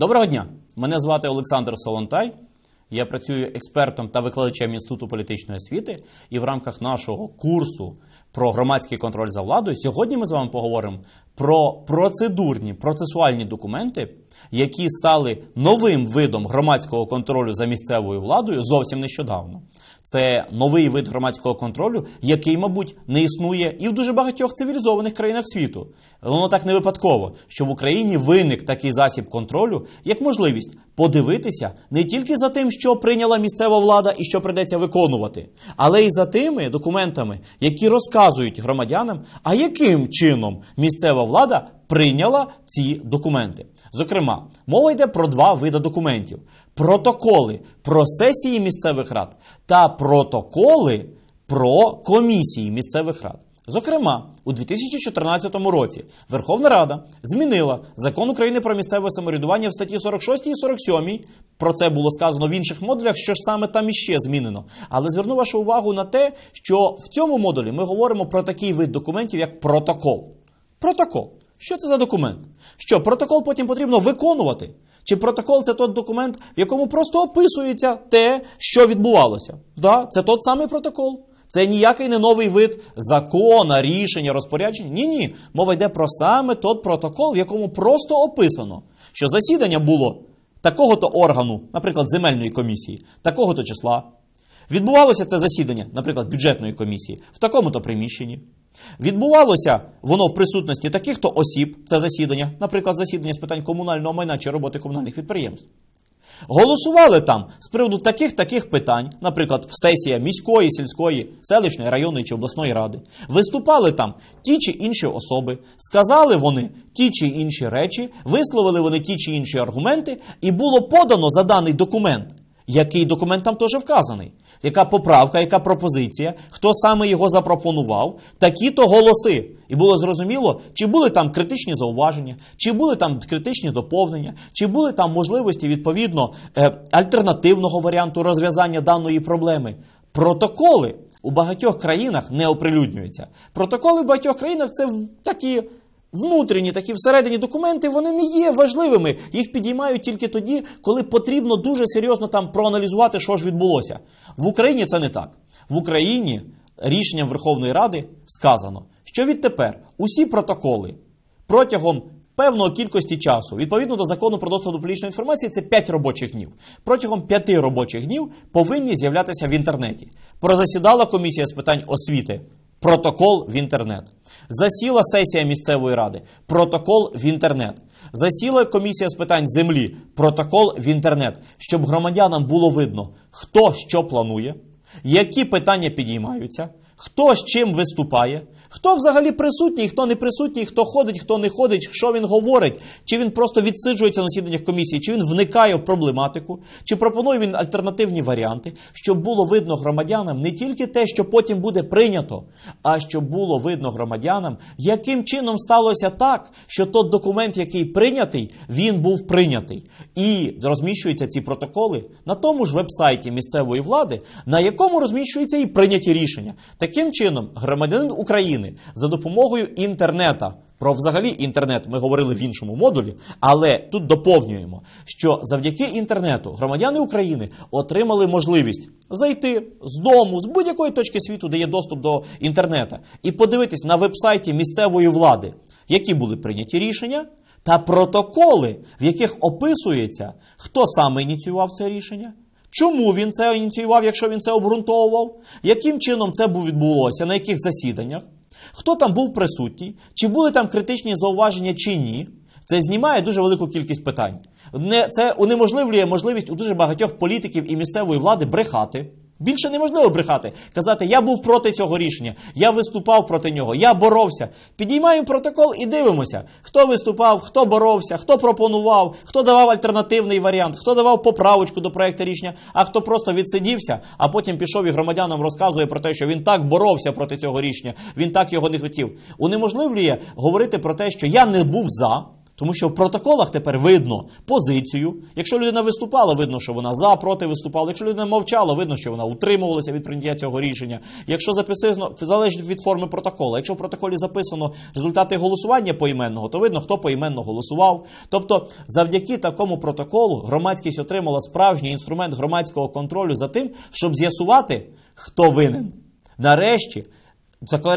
Доброго дня! Мене звати Олександр Солонтай. Я працюю експертом та викладачем Інституту політичної освіти. І в рамках нашого курсу про громадський контроль за владою сьогодні ми з вами поговоримо про процедурні процесуальні документи, які стали новим видом громадського контролю за місцевою владою зовсім нещодавно. Це новий вид громадського контролю, який, мабуть, не існує і в дуже багатьох цивілізованих країнах світу. Воно так не випадково, що в Україні виник такий засіб контролю, як можливість подивитися не тільки за тим, що прийняла місцева влада і що придеться виконувати, але й за тими документами, які розказують громадянам, а яким чином місцева влада прийняла ці документи. Зокрема, мова йде про два види документів: протоколи про сесії місцевих рад та протоколи про комісії місцевих рад. Зокрема, у 2014 році Верховна Рада змінила закон України про місцеве самоврядування в статті 46 і 47. Про це було сказано в інших модулях, що ж саме там іще змінено. Але зверну вашу увагу на те, що в цьому модулі ми говоримо про такий вид документів, як протокол. Протокол. Що це за документ? Що протокол потім потрібно виконувати? Чи протокол це той документ, в якому просто описується те, що відбувалося? Да, це той самий протокол. Це ніякий не новий вид закона, рішення, розпорядження. Ні, ні. Мова йде про саме той протокол, в якому просто описано, що засідання було такого-то органу, наприклад, земельної комісії, такого-то числа. Відбувалося це засідання, наприклад, бюджетної комісії, в такому-то приміщенні. Відбувалося воно в присутності таких-то осіб, це засідання, наприклад, засідання з питань комунального майна чи роботи комунальних підприємств. Голосували там з приводу таких-таких питань, наприклад, сесія міської, сільської, селищної, районної чи обласної ради. Виступали там ті чи інші особи, сказали вони ті чи інші речі, висловили вони ті чи інші аргументи, і було подано за даний документ. Який документ там теж вказаний? Яка поправка, яка пропозиція, хто саме його запропонував, такі-то голоси. І було зрозуміло, чи були там критичні зауваження, чи були там критичні доповнення, чи були там можливості відповідно е, альтернативного варіанту розв'язання даної проблеми. Протоколи у багатьох країнах не оприлюднюються. Протоколи в багатьох країнах це такі. Внутрішні такі всередині документи вони не є важливими. Їх підіймають тільки тоді, коли потрібно дуже серйозно там проаналізувати, що ж відбулося. В Україні це не так. В Україні рішенням Верховної Ради сказано, що відтепер усі протоколи протягом певної кількості часу, відповідно до закону про доступ до публічної інформації, це 5 робочих днів. Протягом 5 робочих днів повинні з'являтися в інтернеті. Прозасідала комісія з питань освіти. Протокол в інтернет. Засіла сесія місцевої ради. Протокол в інтернет. Засіла комісія з питань землі. Протокол в інтернет. Щоб громадянам було видно, хто що планує, які питання підіймаються, хто з чим виступає, хто взагалі присутній, хто не присутній, хто ходить, хто не ходить, що він говорить, чи він просто відсиджується на засіданнях комісії, чи він вникає в проблематику, чи пропонує він альтернативні варіанти, щоб було видно громадянам не тільки те, що потім буде прийнято, а щоб було видно громадянам, яким чином сталося так, що той документ, який прийнятий, він був прийнятий. І розміщуються ці протоколи на тому ж вебсайті місцевої влади, на якому розміщуються і прийняті рішення. Таким чином, громадянин України за допомогою інтернета. Про взагалі інтернет ми говорили в іншому модулі, але тут доповнюємо, що завдяки інтернету громадяни України отримали можливість зайти з дому, з будь-якої точки світу, де є доступ до інтернету, і подивитись на вебсайті місцевої влади, які були прийняті рішення, та протоколи, в яких описується, хто саме ініціював це рішення. Чому він це ініціював, якщо він це обґрунтовував? Яким чином це відбулося, на яких засіданнях? Хто там був присутній? Чи були там критичні зауваження, чи ні? Це знімає дуже велику кількість питань. Це унеможливлює можливість у дуже багатьох політиків і місцевої влади брехати. Більше неможливо брехати, казати, я був проти цього рішення, я виступав проти нього, я боровся. Підіймаємо протокол і дивимося, хто виступав, хто боровся, хто пропонував, хто давав альтернативний варіант, хто давав поправочку до проекту рішення, а хто просто відсидівся, а потім пішов і громадянам розказує про те, що він так боровся проти цього рішення, він так його не хотів. Унеможливлює говорити про те, що я не був за. Тому що в протоколах тепер видно позицію. Якщо людина виступала, видно, що вона за, проти виступала. Якщо людина мовчала, видно, що вона утримувалася від прийняття цього рішення. Якщо записано, залежить від форми протоколу. Якщо в протоколі записано результати голосування поіменного, то видно, хто поіменно голосував. Тобто, завдяки такому протоколу громадськість отримала справжній інструмент громадського контролю за тим, щоб з'ясувати, хто винен. Нарешті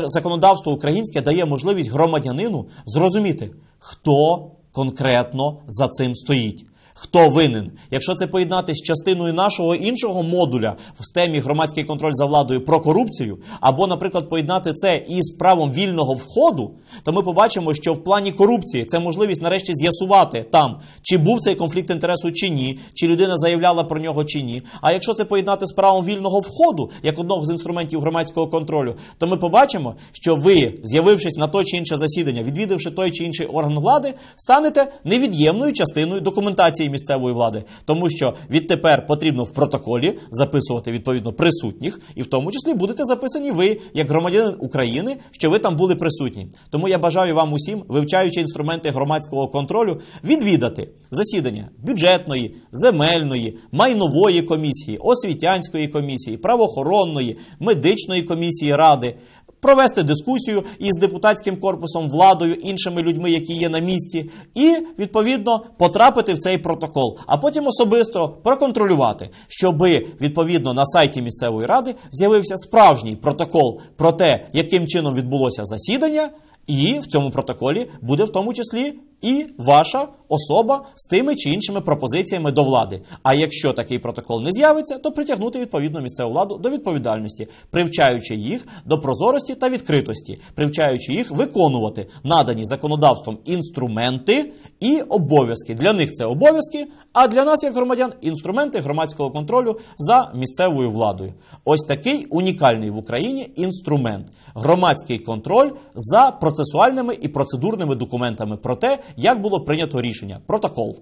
законодавство українське дає можливість громадянину зрозуміти, хто конкретно за цим стоїть. Хто винен? Якщо це поєднати з частиною нашого іншого модуля в темі громадський контроль за владою про корупцію, або, наприклад, поєднати це із правом вільного входу, то ми побачимо, що в плані корупції це можливість нарешті з'ясувати там, чи був цей конфлікт інтересу чи ні, чи людина заявляла про нього чи ні. А якщо це поєднати з правом вільного входу, як одного з інструментів громадського контролю, то ми побачимо, що ви, з'явившись на то чи інше засідання, відвідавши той чи інший орган влади, станете невід'ємною частиною документації місцевої влади, тому що відтепер потрібно в протоколі записувати відповідно присутніх, і в тому числі будете записані ви, як громадянин України, що ви там були присутні. Тому я бажаю вам усім, вивчаючи інструменти громадського контролю, відвідати засідання бюджетної, земельної, майнової комісії, освітянської комісії, правоохоронної, медичної комісії ради. Провести дискусію із депутатським корпусом, владою, іншими людьми, які є на місці, і відповідно потрапити в цей протокол, а потім особисто проконтролювати, щоби відповідно на сайті місцевої ради з'явився справжній протокол про те, яким чином відбулося засідання, і в цьому протоколі буде в тому числі і ваша особа з тими чи іншими пропозиціями до влади. А якщо такий протокол не з'явиться, то притягнути відповідну місцеву владу до відповідальності, привчаючи їх до прозорості та відкритості, привчаючи їх виконувати надані законодавством інструменти і обов'язки. Для них це обов'язки, а для нас, як громадян, інструменти громадського контролю за місцевою владою. Ось такий унікальний в Україні інструмент громадський контроль за процесуальними і процедурними документами про те, як було прийнято рішення. Протокол.